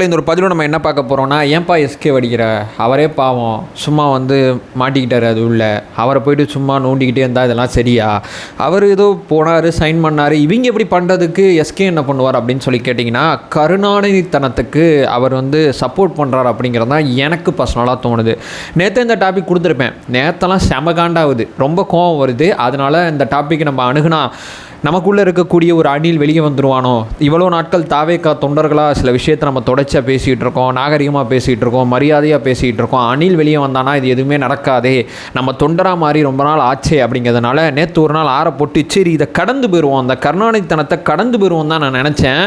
மக்களே இந்த ஒரு பதிவில் நம்ம என்ன பார்க்க போகிறோம்னா ஏன்பா எஸ்கே வடிக்கிற அவரே பாவம். சும்மா வந்து மாட்டிக்கிட்டார் அது உள்ள. அவரை போயிட்டு சும்மா நோண்டிக்கிட்டே இருந்தால் இதெல்லாம் சரியா? அவர் ஏதோ போனார் சைன் பண்ணார். இவங்க எப்படி பண்ணுறதுக்கு எஸ்கே என்ன பண்ணுவார் அப்படின்னு சொல்லி கேட்டிங்கன்னா கருணாநிதித்தனத்துக்கு அவர் வந்து சப்போர்ட் பண்ணுறார் அப்படிங்கிறது தான் எனக்கு பர்சனலாக தோணுது. நேற்று இந்த டாபிக் கொடுத்துருப்பேன். நேற்றெல்லாம் செம காண்டாகுது. ரொம்ப கோவம் வருது. அதனால் இந்த டாபிக் நம்ம அணுகுனா நமக்குள்ளே இருக்கக்கூடிய ஒரு அணில் வெளியே வந்துடுவானோ இவ்வளோ நாட்கள் தாவேக்கா தொண்டர்களாக சில விஷயத்தை நம்ம தொடர்ச்சியாக பேசிகிட்டு இருக்கோம் நாகரிகமாக பேசிகிட்டு இருக்கோம் மரியாதையாக பேசிகிட்டு இருக்கோம். அணில் வெளியே வந்தானா இது எதுவுமே நடக்காதே. நம்ம தொண்டராக மாதிரி ரொம்ப நாள் ஆச்சே அப்படிங்கிறதுனால நேற்று ஒரு நாள் ஆற போட்டு சரி இதை கடந்து போயிடுவோம் அந்த கருணாநிதித்தனத்தை கடந்து போயிடுவோம் தான் நான் நினச்சேன்.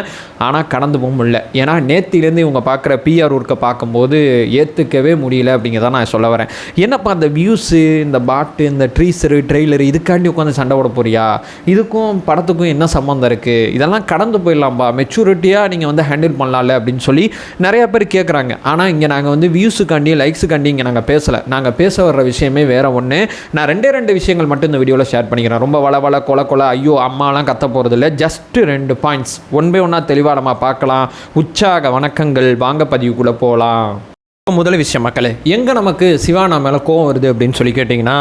ஆனால் கடந்து போக முடியல. ஏன்னா நேத்திலேருந்து இவங்க பார்க்குற பிஆர் ஒர்க்கை பார்க்கும்போது ஏற்றுக்கவே முடியல அப்படிங்கிறத நான் சொல்ல வரேன். என்னப்பா அந்த வியூஸு இந்த பாட்டு இந்த ட்ரீஸரு ட்ரெய்லரு இதுக்காண்டி உட்காந்து சண்டை போட போறியா? இதுக்கும் படத்துக்கும் என்ன சம்மந்தம் இருக்குது இதெல்லாம் கடந்து போயிடலாம்ப்பா மெச்சூரிட்டியாக நீங்கள் வந்து ஹேண்டில் பண்ணலாம்ல அப்படின்னு சொல்லி நிறையா பேர் கேட்குறாங்க ஆனால் இங்கே நாங்கள் வந்து வியூஸுக்காண்டி லைக்ஸுக்காண்டி இங்கே நாங்கள் பேசலை. நாங்கள் பேச வர்ற விஷயமே வேறு ஒன்று நான் ரெண்டே ரெண்டு விஷயங்கள் மட்டும் இந்த வீடியோவில் ஷேர் பண்ணிக்கிறேன். ரொம்ப வள வள கொல கொல ஐயோ அம்மாலாம் கத்த போகிறது இல்லை ஜஸ்ட்டு ரெண்டு பாயிண்ட்ஸ் ஒன் பை ஒன்றா தெளிவாக நம்ம பார்க்கலாம். உற்சாக வணக்கங்கள். வாங்க பதிவுக்குள்ளே போகலாம் முதல் விஷயம் மக்களே எங்கே நமக்கு சிவானா மேலே கோவம் வருது அப்படின்னு சொல்லி கேட்டிங்கன்னா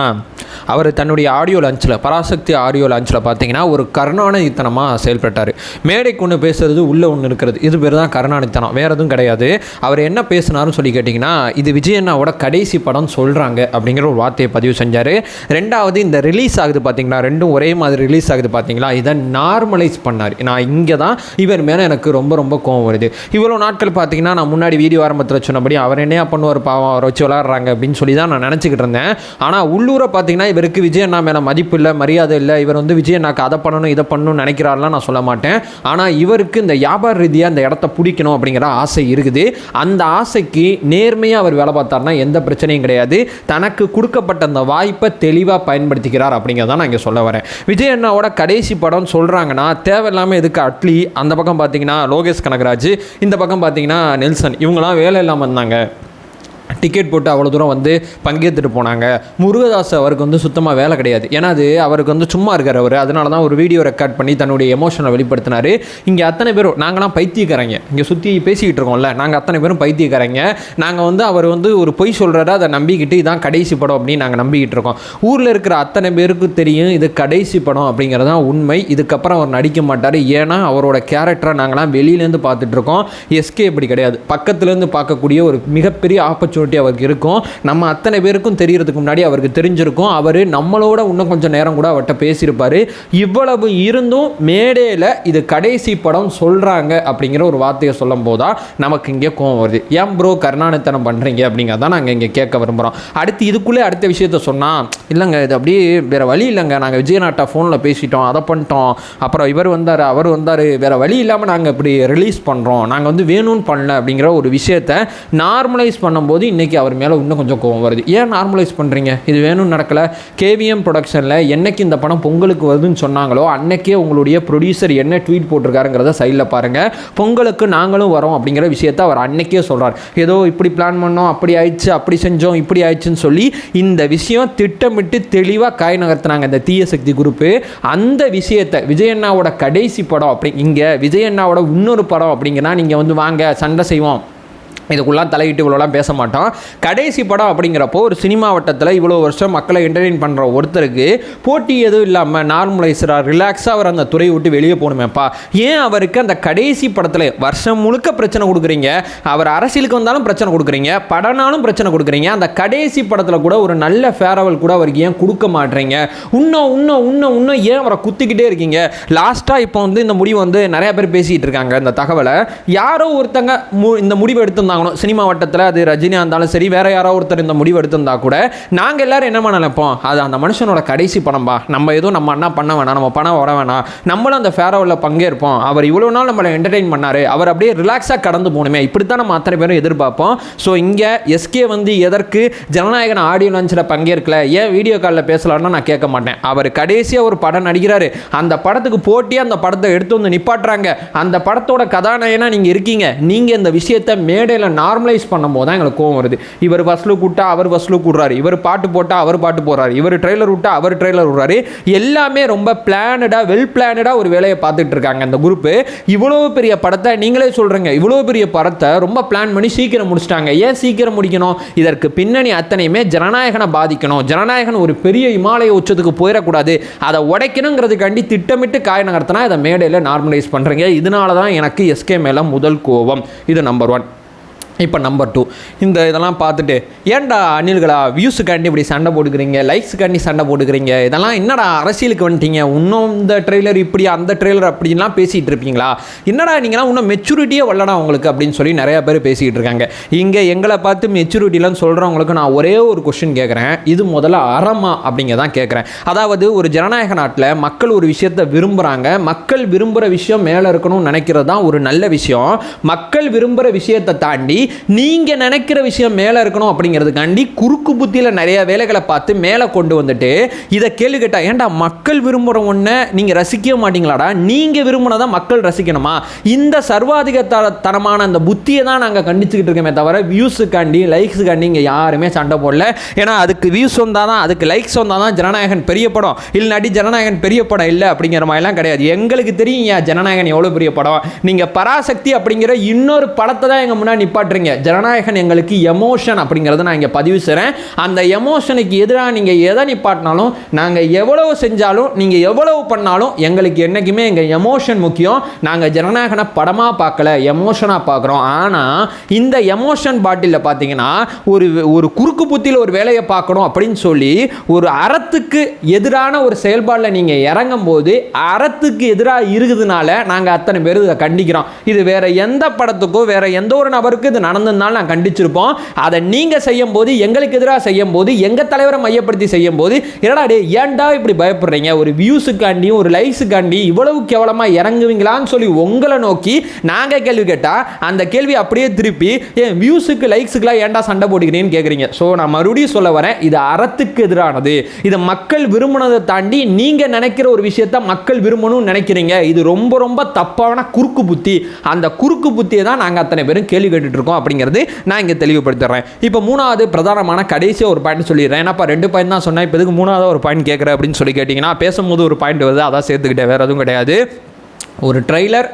அவர் தன்னுடைய ஆடியோ லான்ச்சில் பராசக்தி ஆடியோ லான்ச்சில் பார்த்தீங்கன்னா ஒரு கருணாநிதித்தனமாக செயல்பட்டார். மேடைக்கு ஒன்று பேசுறது உள்ளே ஒன்று இருக்கிறது இது பேர் தான் கருணாநிதித்தனம் வேறு எதுவும் கிடையாது. அவர் என்ன பேசினாருன்னு சொல்லி கேட்டிங்கன்னா இது விஜயண்ணாவோட கடைசி படம் சொல்கிறாங்க அப்படிங்கிற ஒரு வார்த்தையை பதிவு செஞ்சார். ரெண்டாவது இந்த ரிலீஸ் ஆகுது பார்த்தீங்களா ரெண்டும் ஒரே மாதிரி ரிலீஸ் ஆகுது பார்த்தீங்களா இதை நார்மலைஸ் பண்ணார். நான் இங்கே தான் இவர் மேலே எனக்கு ரொம்ப ரொம்ப கோவம் வருது. இவ்வளோ நாட்கள் பார்த்தீங்கன்னா நான் முன்னாடி வீடியோ ஆரம்பத்தில் சொன்னபடி அவர் என்னையா பண்ணுவார் பாவம் அவரை வச்சு விளாட்றாங்க அப்படின்னு சொல்லி தான் நான் நினச்சிக்கிட்டு இருந்தேன். ஆனால் உள்ளூரை பார்த்தீங்கன்னா இவருக்கு விஜய் அண்ணா மேலே மதிப்பு இல்லை மரியாதை இல்லை. இவர் வந்து விஜய் அண்ணாக்கு அதை பண்ணணும் இதை பண்ணணும்னு நினைக்கிறாருலாம் நான் சொல்ல மாட்டேன். ஆனால் இவருக்கு இந்த வியாபார ரீதியாக இந்த இடத்த பிடிக்கணும் அப்படிங்கிற ஆசை இருக்குது. அந்த ஆசைக்கு நேர்மையாக அவர் வேலை பார்த்தாருன்னா எந்த பிரச்சனையும் கிடையாது. தனக்கு கொடுக்கப்பட்ட அந்த வாய்ப்பை தெளிவாக பயன்படுத்திக்கிறார் அப்படிங்கிறத நான் இங்கே சொல்ல வரேன். விஜய் அண்ணாவோட கடைசி படம் சொல்கிறாங்கன்னா தேவையில்லாமல் எதுக்கு அட்லி அந்த பக்கம் பார்த்தீங்கன்னா லோகேஷ் கனகராஜ் இந்த பக்கம் பார்த்தீங்கன்னா நெல்சன் இவங்களாம் வேலை இல்லாமல் இருந்தாங்க. டிக்கெட் போட்டு அவ்வளோ தூரம் வந்து பங்கேற்றுட்டு போனாங்க. முருகதாஸ் அவருக்கு வந்து சுத்தமாக வேலை கிடையாது. ஏன்னா அது அவருக்கு வந்து சும்மா இருக்கார் அவர். அதனால தான் ஒரு வீடியோ ரெக்கார்ட் பண்ணி தன்னுடைய எமோஷனை வெளிப்படுத்தினார். இங்கே அத்தனை பேரும் நாங்களாம் பைத்தியக்காரங்க. இங்கே சுற்றி பேசிக்கிட்டு இருக்கோம்ல. நாங்கள் அத்தனை பேரும் பைத்தியக்காரங்க. நாங்கள் வந்து அவர் வந்து ஒரு பொய் சொல்கிறாரு அதை நம்பிக்கிட்டு இதான் கடைசி படம் அப்படின்னு நாங்கள் நம்பிக்கிட்டு இருக்கோம். ஊரில் இருக்கிற அத்தனை பேருக்கு தெரியும் இது கடைசி படம் அப்படிங்கிறது தான் உண்மை. இதுக்கப்புறம் அவர் நடிக்க மாட்டார். ஏன்னா அவரோட கேரக்டரை நாங்களாம் வெளியிலேருந்து பார்த்துட்ருக்கோம் எஸ்கே இப்படி கிடையாது. பக்கத்துலேருந்து பார்க்கக்கூடிய ஒரு மிகப்பெரிய ஆப்பர்ச்சுனிட்டி அவருக்கு இருக்கும்? நம்ம அத்தனை பேருக்கும் தெரியறதுக்கு முன்னாடி அவருக்கு தெரிஞ்சிருக்கும். அவர் நம்மளோட இன்னும் கொஞ்சம் நேரம் கூட அவர்கிட்ட பேசியிருப்பார். இவ்வளவு இருந்தும் மேடையில் இது கடைசி படம் சொல்கிறாங்க அப்படிங்கிற ஒரு வார்த்தையை சொல்லும் போதா நமக்கு இங்கே கோவம் வருது. ஏன் ப்ரோ கருணாநித்தனம் பண்ணுறீங்க அப்படிங்கிறத நாங்கள் இங்கே கேட்க விரும்புகிறோம் அடுத்து இதுக்குள்ளே அடுத்த விஷயத்த சொன்னால் இல்லைங்க இது அப்படியே வேறு வழி இல்லைங்க. நாங்கள் விஜயநாட்டா ஃபோனில் பேசிட்டோம் அதை பண்ணிட்டோம். அப்புறம் இவர் வந்தார் அவர் வந்தார் வேறு வழி இல்லாமல் நாங்கள் இப்படி ரிலீஸ் பண்ணுறோம் நாங்கள் வந்து வேணும்னு பண்ணல அப்படிங்கிற ஒரு விஷயத்தை நார்மலைஸ் பண்ணும்போது இன்றைக்கி அவர் மேலே இன்னும் கொஞ்சம் கோவம் வருது. ஏன் நார்மலைஸ் பண்ணுறீங்க இது வேணும்னு நடக்கலை. கேவிஎம் ப்ரொடக்ஷனில் என்னைக்கு இந்த படம் பொங்கலுக்கு வருதுன்னு சொன்னாங்களோ அன்னைக்கே உங்களுடைய ப்ரொடியூசர் என்ன ட்வீட் போட்டிருக்காருங்கிறத சைடில் பாருங்கள் பொங்கலுக்கு நாங்களும் வரோம் அப்படிங்கிற விஷயத்தை அவர் அன்னைக்கே சொல்கிறார் ஏதோ இப்படி பிளான் பண்ணோம் அப்படி ஆயிடுச்சு அப்படி செஞ்சோம் இப்படி ஆயிடுச்சுன்னு சொல்லி இந்த விஷயம் திட்டமிட்டு தெளிவாக காய் நகர்த்தினாங்க இந்த தீய சக்தி குரூப்பு அந்த விஷயத்தை விஜயண்ணாவோட கடைசி படம் அப்படி இங்கே விஜயண்ணாவோட இன்னொரு படம் அப்படிங்கன்னா நீங்கள் வந்து வாங்க சண்டை செய்வோம். இதுக்குள்ளே தலையிட்டு இவ்வளோலாம் பேச மாட்டோம் கடைசி படம் அப்படிங்கிறப்போ ஒரு சினிமா வட்டத்தில் இவ்வளோ வருஷம் மக்களை என்டர்டெயின் பண்ணுற ஒருத்தருக்கு போட்டி எதுவும் இல்லாமல் நார்மலைசராக ரிலாக்ஸாக அவர் அந்த துறையை விட்டு வெளியே போகணுமேப்பா. ஏன் அவருக்கு அந்த கடைசி படத்தில் வருஷம் முழுக்க பிரச்சனை கொடுக்குறீங்க? அவர் அரசியலுக்கு வந்தாலும் பிரச்சனை கொடுக்குறீங்க. படனாலும் பிரச்சனை கொடுக்குறீங்க. அந்த கடைசி படத்தில் கூட ஒரு நல்ல ஃபேரவல் கூட அவருக்கு ஏன் கொடுக்க மாட்டீங்க இன்னும் இன்னும் இன்னும் இன்னும் ஏன் அவரை குத்திக்கிட்டே இருக்கீங்க? லாஸ்ட்டாக இப்போ வந்து இந்த முடிவு வந்து நிறையா பேர் பேசிகிட்டு இருக்காங்க இந்த தகவலை. யாரோ ஒருத்தங்க மு இந்த முடிவு எடுத்திருந்தாங்க. வாங்கணும் சினிமா வட்டத்தில் அது ரஜினியாக இருந்தாலும் சரி வேற யாரோ ஒருத்தர் இந்த முடிவு எடுத்திருந்தா கூட நாங்கள் எல்லோரும் என்ன நினைப்போம்? அது அந்த மனுஷனோட கடைசி படம்பா நம்ம எதுவும் நம்ம அண்ணா பண்ண வேணாம் நம்ம பணம் வர வேணாம். நம்மளும் அந்த ஃபேரவலில் பங்கேற்போம். அவர் இவ்வளோ நாள் நம்மளை என்டர்டெயின் பண்ணார். அவர் அப்படியே ரிலாக்ஸாக கடந்து போகணுமே. இப்படி தான் நம்ம அத்தனை பேரும் எதிர்பார்ப்போம். ஸோ இங்கே எஸ்கே வந்து எதற்கு ஜனநாயகன் ஆடியோ லான்ச்சில் பங்கேற்கல? ஏன் வீடியோ காலில் பேசலாம்னு நான் கேட்க மாட்டேன். அவர் கடைசியாக ஒரு படம் நடிக்கிறாரு. அந்த படத்துக்கு போட்டியாக அந்த படத்தை எடுத்து வந்து நிப்பாட்டுறாங்க. அந்த படத்தோட கதாநாயகனாக நீங்கள் இருக்கீங்க. நீங்கள் இந்த விஷயத்தை மேடை மேடையில் நார்மலைஸ் பண்ணும்போது தான் எங்களுக்கு கோவம் வருது. இவர் ஃபஸ்ட்டில் கூட்டா அவர் ஃபஸ்ட்டில் கூடுறாரு இவர் பாட்டு போட்டால் அவர் பாட்டு போடுறாரு. இவர் ட்ரெய்லர் விட்டா அவர் ட்ரெய்லர் விடுறாரு. எல்லாமே ரொம்ப பிளானடாக வெல் பிளானடாக ஒரு வேலையை பார்த்துட்டு இருக்காங்க அந்த குரூப்பு இவ்வளோ பெரிய படத்தை நீங்களே சொல்கிறீங்க இவ்வளோ பெரிய படத்தை ரொம்ப பிளான் பண்ணி சீக்கிரம் முடிச்சிட்டாங்க. ஏன் சீக்கிரம் முடிக்கணும்? இதற்கு பின்னணி அத்தனையுமே ஜனநாயகனை பாதிக்கணும். ஜனநாயகன் ஒரு பெரிய இமாலய உச்சத்துக்கு போயிடக்கூடாது. அதை உடைக்கணுங்கிறதுக்காண்டி திட்டமிட்டு காய நகர்த்தினா இதை மேடையில் நார்மலைஸ் பண்ணுறீங்க இதனால தான் எனக்கு எஸ்கே மேலே முதல் கோவம் இது நம்பர் ஒன் இப்போ நம்பர் டூ இந்த இதெல்லாம் பார்த்துட்டு ஏன்டா அணில்களா வியூஸுக்காண்டி இப்படி சண்டை போட்டுக்கிறீங்க லைக்ஸுக்காண்டி சண்டை போட்டுக்கிறீங்க இதெல்லாம் என்னடா அரசியலுக்கு வந்துட்டீங்க? இன்னும் இந்த ட்ரெய்லர் இப்படி அந்த ட்ரெய்லர் அப்படின்லாம் பேசிகிட்டு இருப்பீங்களா? என்னடா நீங்களாம் இன்னும் மெச்சூரிட்டியே வரலடா உங்களுக்கு அப்படின்னு சொல்லி நிறையா பேர் பேசிக்கிட்டு இருக்காங்க. இங்கே எங்களை பார்த்து மெச்சூரிட்டிலாம் சொல்கிறவங்களுக்கு நான் ஒரே ஒரு கொஷின் கேட்குறேன். இது முதல்ல அறமா அப்படிங்க தான் கேட்குறேன். அதாவது ஒரு ஜனநாயக நாட்டில் மக்கள் ஒரு விஷயத்தை விரும்புகிறாங்க மக்கள் விரும்புகிற விஷயம் மேலே இருக்கணும்னு நினைக்கிறது தான் ஒரு நல்ல விஷயம். மக்கள் விரும்புகிற விஷயத்தை தாண்டி நீங்கள் நினைக்கிற விஷயம் மேலே இருக்கணும் அப்படிங்கிறதுக்காண்டி குறுக்கு புத்தியில் நிறைய வேலைகளை பார்த்து மேலே கொண்டு வந்துட்டு இதை கேள்வி கேட்டால் ஏன்டா மக்கள் விரும்புகிற ஒன்றை நீங்கள் ரசிக்கவே மாட்டீங்களாடா? நீங்கள் விரும்பினதை மக்கள் ரசிக்கணுமா? இந்த சர்வாதிக த- தனமான அந்த புத்தியை தான் நாங்கள் கண்டிச்சுக்கிட்டு இருக்கோமே தவிர வியூஸுக்காண்டி லைக்ஸுக்காண்டி இங்கே யாருமே சண்டை போடல. ஏன்னா அதுக்கு வியூஸ் வந்தால் தான் அதுக்கு லைக்ஸ் வந்தால் தான் ஜனநாயகன் பெரிய படம். இல்லாட்டி ஜனநாயகன் பெரிய படம் இல்லை அப்படிங்கிற மாதிரிலாம் கிடையாது. எங்களுக்கு தெரியும் ஏன் ஜனநாயகன் எவ்வளோ பெரிய படம்? நீங்கள் பராசக்தி அப்படிங்கிற இன்னொரு படத்தை தான் எங்கள் முன்னாடி பண்ணுறீங்க ஜனநாயகன் எங்களுக்கு எமோஷன் அப்படிங்கிறத நான் இங்கே பதிவு செய்கிறேன் அந்த எமோஷனுக்கு எதிராக நீங்கள் எதை நிப்பாட்டினாலும் நாங்கள் எவ்வளவு செஞ்சாலும் நீங்கள் எவ்வளவு பண்ணாலும் எங்களுக்கு என்றைக்குமே எங்கள் எமோஷன் முக்கியம். நாங்கள் ஜனநாயகனை படமாக பார்க்கல எமோஷனாக பார்க்குறோம். ஆனால் இந்த எமோஷன் பாட்டிலில் பார்த்தீங்கன்னா ஒரு ஒரு குறுக்கு புத்தியில் ஒரு வேலையை பார்க்கணும் அப்படின்னு சொல்லி ஒரு அறத்துக்கு எதிரான ஒரு செயல்பாடில் நீங்கள் இறங்கும் போது அறத்துக்கு எதிராக இருக்குதுனால நாங்கள் அத்தனை பேர் இதை கண்டிக்கிறோம். இது வேற எந்த படத்துக்கோ வேற எந்த ஒரு நபருக்கு இது நடந்திருந்தாலும் நான் கண்டிச்சிருப்போம். அதை நீங்கள் செய்யும் போது எங்களுக்கு எதிராக செய்யும் போது எங்கள் தலைவரை மையப்படுத்தி செய்யும் போது என்னடா டே ஏன்டா இப்படி பயப்படுறீங்க? ஒரு வியூஸுக்காண்டி ஒரு லைக்ஸுக்காண்டி இவ்வளவு கேவலமாக இறங்குவீங்களான்னு சொல்லி உங்களை நோக்கி நாங்கள் கேள்வி கேட்டால் அந்த கேள்வி அப்படியே திருப்பி ஏன் வியூஸுக்கு லைக்ஸுக்குலாம் ஏன்டா சண்டை போட்டுக்கிறீங்கன்னு கேட்குறீங்க ஸோ நான் மறுபடியும் சொல்ல வரேன் இது அறத்துக்கு எதிரானது. இது மக்கள் விரும்பினதை தாண்டி நீங்கள் நினைக்கிற ஒரு விஷயத்த மக்கள் விரும்பணும்னு நினைக்கிறீங்க. இது ரொம்ப ரொம்ப தப்பான குறுக்கு புத்தி. அந்த குறுக்கு புத்தியை தான் நாங்கள் அத்தனை பேரும் கேள்வி கேட்டுட்ருக்கோம் இருக்கும் அப்படிங்கிறது நான் இங்கே தெளிவுபடுத்துறேன். இப்போ மூணாவது பிரதானமான கடைசி ஒரு பாயிண்ட் சொல்லிடுறேன். ஏன்னாப்பா ரெண்டு பாயிண்ட் தான் சொன்னேன். இப்போ இதுக்கு மூணாவது ஒரு பாயிண்ட் கேட்குறேன் அப்படின்னு சொல்லி கேட்டிங்கன்னா பேசும்போது ஒரு பாயிண்ட் வருது அதான் சேர்த்துக்கிட்டேன் வேறு எதுவும் கிடையாது. ஒரு ட்ரெய்லர்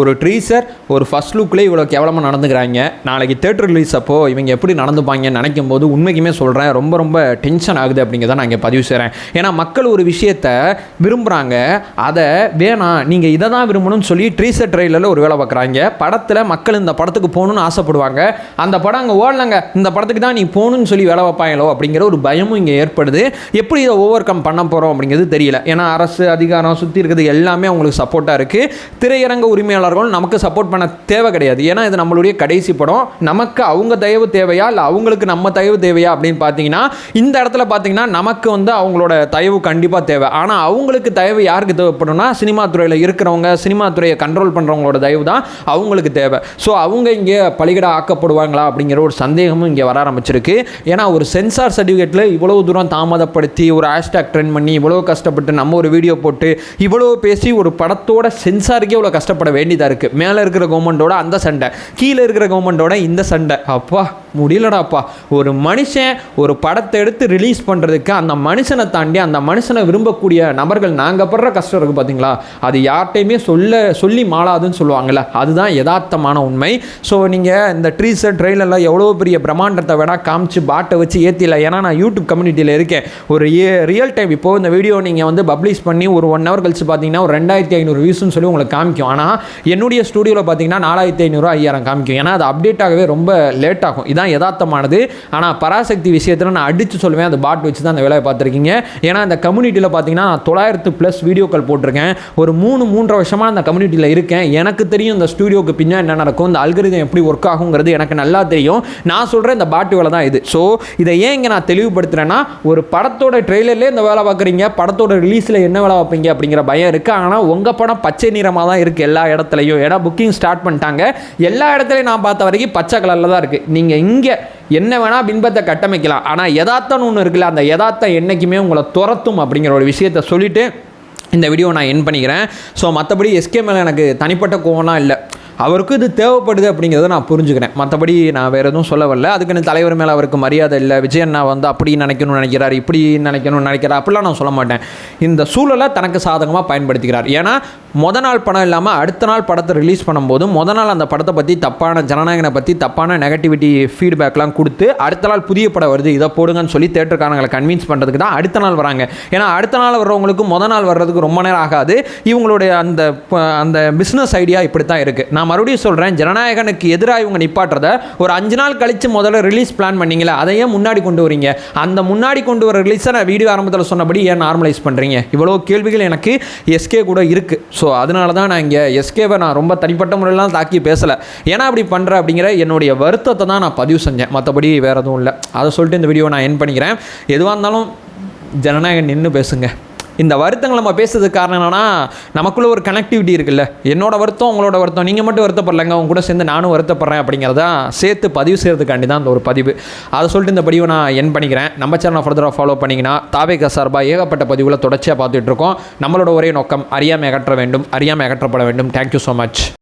ஒரு ட்ரீசர் ஒரு ஃபஸ்ட் லுக்லேயே இவ்வளோ கேவலமாக நடந்துக்கிறாங்க. நாளைக்கு தேட்டர் ரிலீஸ் அப்போ இவங்க எப்படி நடந்துப்பாங்கன்னு நினைக்கும் போது உண்மைக்குமே சொல்கிறேன் ரொம்ப ரொம்ப டென்ஷன் ஆகுது அப்படிங்கிறத நான் இங்கே பதிவு செய்கிறேன் ஏன்னா மக்கள் ஒரு விஷயத்தை விரும்புகிறாங்க அதை வேணாம் நீங்கள் இதை தான் விரும்பணும்னு சொல்லி ட்ரீசர் ட்ரெயிலரில் ஒரு வேலை பார்க்குறாங்க. படத்தில் மக்கள் இந்த படத்துக்கு போகணும்னு ஆசைப்படுவாங்க. அந்த படம் அங்கே ஓடலங்க இந்த படத்துக்கு தான் நீ போகணும்னு சொல்லி வேலை வைப்பாங்களோ அப்படிங்கிற ஒரு பயமும் இங்கே ஏற்படுது. எப்படி இதை ஓவர் கம் பண்ண போகிறோம் அப்படிங்கிறது தெரியல. ஏன்னா அரசு அதிகாரம் சுற்றி இருக்கிறது எல்லாமே அவங்களுக்கு சப்போர்ட்டாக இருக்குது திரையரங்க உரிமையாளர்கள் நமக்கு சப்போர்ட் பண்ண தேவை கிடையாது. ஏன்னா இது நம்மளுடைய கடைசி படம். நமக்கு அவங்க தயவு தேவையா? இல்லை அவங்களுக்கு நம்ம தயவு தேவையா? அப்படின்னு பார்த்தீங்கன்னா இந்த இடத்துல பார்த்தீங்கன்னா நமக்கு வந்து அவங்களோட தயவு கண்டிப்பாக தேவை. ஆனால் அவங்களுக்கு தயவு யாருக்கு தேவைப்படும்னா சினிமா துறையில் இருக்கிறவங்க சினிமா துறையை கண்ட்ரோல் பண்ணுறவங்களோட தயவு தான் அவங்களுக்கு தேவை. ஸோ அவங்க இங்கே பலிகடா ஆக்கப்படுவாங்களா? அப்படிங்கிற ஒரு சந்தேகமும் இங்கே வர ஆரம்பிச்சிருக்கு. ஏன்னா ஒரு சென்சார் சர்டிஃபிகேட்டில் இவ்வளவு தூரம் தாமதப்படுத்தி ஒரு ஹேஷ்டாக் ட்ரெண்ட் பண்ணி இவ்வளோ கஷ்டப்பட்டு நம்ம ஒரு வீடியோ போட்டு இவ்வளோ பேசி ஒரு படத்தோட சென்சாருக்கே இவ்வளோ கஷ்டப்பட வேண்டியதாக இருக்குது மேலே இருக்கிற கவர்மெண்ட்டோட அந்த சண்டை கீழே இருக்கிற கவர்மெண்ட்டோட இந்த சண்டை. அப்பா. முடியலடாப்பா. ஒரு மனுஷன் ஒரு படத்தை எடுத்து ரிலீஸ் பண்ணுறதுக்கு அந்த மனுஷனை தாண்டி அந்த மனுஷனை விரும்பக்கூடிய நபர்கள் நாங்கள் படுற கஷ்டம் இருக்குது பார்த்தீங்களா அது யார்கிட்டையுமே சொல்ல சொல்லி மாளாதுன்னு சொல்லுவாங்கள்ல அதுதான் யதார்த்தமான உண்மை. ஸோ நீங்கள் இந்த ட்ரீஸர் ட்ரெயிலெல்லாம் எவ்வளோ பெரிய பிரம்மாண்டத்தை வேணால் காமிச்சு பாட்டை வச்சு ஏற்றில ஏன்னா நான் யூடியூப் கம்யூனிட்டியில் இருக்கேன். ஒரு ரியல் டைம் இப்போது இந்த வீடியோ நீங்கள் வந்து பப்ளிஷ் பண்ணி ஒரு ஒன் ஹவர் கழிச்சு பார்த்தீங்கன்னா ஒரு ரெண்டாயிரத்தி ஐநூறு வியூஸ்னு சொல்லி உங்களுக்கு காமிக்கும். ஆனால் என்னுடைய ஸ்டூடியோவில் பார்த்தீங்கன்னா நாலாயிரத்தி ஐநூறு ஐயாயிரம் காமிக்கும். ஏன்னா அது அப்டேட் ஆகவே ரொம்ப லேட் ஆகும். இதான் யதார்த்தமானது. ஆனால் பராசக்தி விஷயத்தில் நான் அடித்து சொல்லுவேன். அந்த பாட் வச்சு தான் அந்த வேலையை பார்த்துருக்கீங்க. ஏன்னா அந்த கம்யூனிட்டியில் பார்த்தீங்கன்னா நான் தொள்ளாயிரத்து ப்ளஸ் வீடியோக்கள் போட்டிருக்கேன். ஒரு மூணு மூன்றரை வருஷமாக அந்த கம்யூனிட்டியில் இருக்கேன். எனக்கு தெரியும் இந்த ஸ்டூடியோக்கு பின்னாடி என்ன நடக்கும். இந்த அல்கரிதம் எப்படி ஒர்க் ஆகுங்கிறது எனக்கு நல்லா தெரியும். நான் சொல்கிறேன் இந்த பாட்டு வேலை தான் இது. ஸோ இதை ஏன் இங்கே நான் தெளிவுபடுத்துகிறேன்னா ஒரு படத்தோட ட்ரெய்லர்லேயே இந்த வேலை பார்க்குறீங்க. படத்தோட ரிலீஸில் என்ன வேலை பார்ப்பீங்க அப்படிங்கிற பயம் இருக்குது ஆனால் உங்கள் படம் பச்சை நிறமாக தான் இருக்குது எல்லா இடத்துலையும். ஏன்னா புக்கிங் ஸ்டார்ட் பண்ணிட்டாங்க. எல்லா இடத்துலையும் நான் பார்த்த வரைக்கும் பச்சை கலரில் தான் இருக்குது நீங்கள் இங்கே என்ன வேணால் பின்பத்தை கட்டமைக்கலாம். ஆனால் யதார்த்தம்னு ஒன்று இருக்குல்ல அந்த யதார்த்தம் என்றைக்குமே உங்களை துரத்தும் அப்படிங்கிற ஒரு விஷயத்தை சொல்லிவிட்டு இந்த வீடியோ நான் என் பண்ணிக்கிறேன். ஸோ மற்றபடி எஸ்கே மேலே எனக்கு தனிப்பட்ட கோவம்லாம் இல்லை. அவருக்கும் இது தேவைப்படுது அப்படிங்கிறத நான் புரிஞ்சுக்கிறேன். மற்றபடி நான் வேறு எதுவும் சொல்ல வரல. அதுக்குன்னு தலைவர் மேலே அவருக்கு மரியாதை இல்லை. விஜயண்ணா வந்து அப்படி நினைக்கணும்னு நினைக்கிறார் இப்படி நினைக்கணும்னு நினைக்கிறார் அப்படிலாம் நான் சொல்ல மாட்டேன். இந்த சூழலை தனக்கு சாதகமாக பயன்படுத்திக்கிறார். ஏன்னா முத நாள் படம் இல்லாமல் அடுத்த நாள் படத்தை ரிலீஸ் பண்ணும்போது முத நாள் அந்த படத்தை பற்றி தப்பான ஜனநாயகனை பற்றி தப்பான நெகட்டிவிட்டி ஃபீட்பேக்லாம் கொடுத்து அடுத்த நாள் புதிய படம் வருது இதை போடுங்கன்னு சொல்லி தேட்டருக்காரங்களை கன்வின்ஸ் பண்ணுறதுக்கு தான் அடுத்த நாள் வராங்க. ஏன்னா அடுத்த நாள் வர்றவங்களுக்கு முத நாள் வர்றதுக்கு ரொம்ப நேரம் ஆகாது. இவங்களுடைய அந்த அந்த பிஸ்னஸ் ஐடியா இப்படி தான் இருக்குது நான் மறுபடியும் சொல்கிறேன் ஜனநாயகனுக்கு எதிராக இவங்க நிப்பாட்டுறத ஒரு அஞ்சு நாள் கழித்து முதல்ல ரிலீஸ் பிளான் பண்ணீங்களே அதையே முன்னாடி கொண்டு வரீங்க? அந்த முன்னாடி கொண்டு வர ரிலீஸை நான் வீடியோ ஆரம்பத்தில் சொன்னபடி ஏன் நார்மலைஸ் பண்ணுறீங்க இவ்வளோ கேள்விகள் எனக்கு எஸ்கே கூட இருக்குது ஸோ அதனால தான் நான் இங்கே எஸ்கேவை நான் ரொம்ப தனிப்பட்ட முறையிலாம் தாக்கி பேசலை. ஏன்னா அப்படி பண்ணுற அப்படிங்கிற என்னுடைய வருத்தத்தை தான் நான் பதிவு செஞ்சேன். மற்றபடி வேறு எதுவும் இல்லை. அதை சொல்லிட்டு இந்த வீடியோ நான் என் பண்ணிக்கிறேன். எதுவாக இருந்தாலும் ஜனநாயகம் நின்று பேசுங்க. இந்த வருத்தங்கள் நம்ம பேசுறதுக்கு காரணம் என்னென்னா நமக்குள்ளே ஒரு கனெக்டிவிட்டி இருக்குல்ல. என்னோட வருத்தம் உங்களோட வருத்தம். நீங்கள் மட்டும் வருத்தப்படலைங்க உங்க கூட சேர்ந்து நானும் வருத்தப்படுறேன் அப்படிங்கிறத சேர்த்து பதிவு செய்யறதுக்காண்டி தான் அந்த ஒரு பதிவு. அதை சொல்லிட்டு இந்த பதிவை நான் என் பண்ணிக்கிறேன். நம்ம சேனலை ஃபர்தராக ஃபாலோ பண்ணிங்கன்னா தாவேக சார்பாக ஏகப்பட்ட பதிவுகளை தொடர்ச்சியாக பார்த்துட்டு இருக்கோம். நம்மளோட ஒரே நோக்கம் அறியாமை அகற்ற வேண்டும் அறியாமை அகற்றப்பட வேண்டும். Thank you so much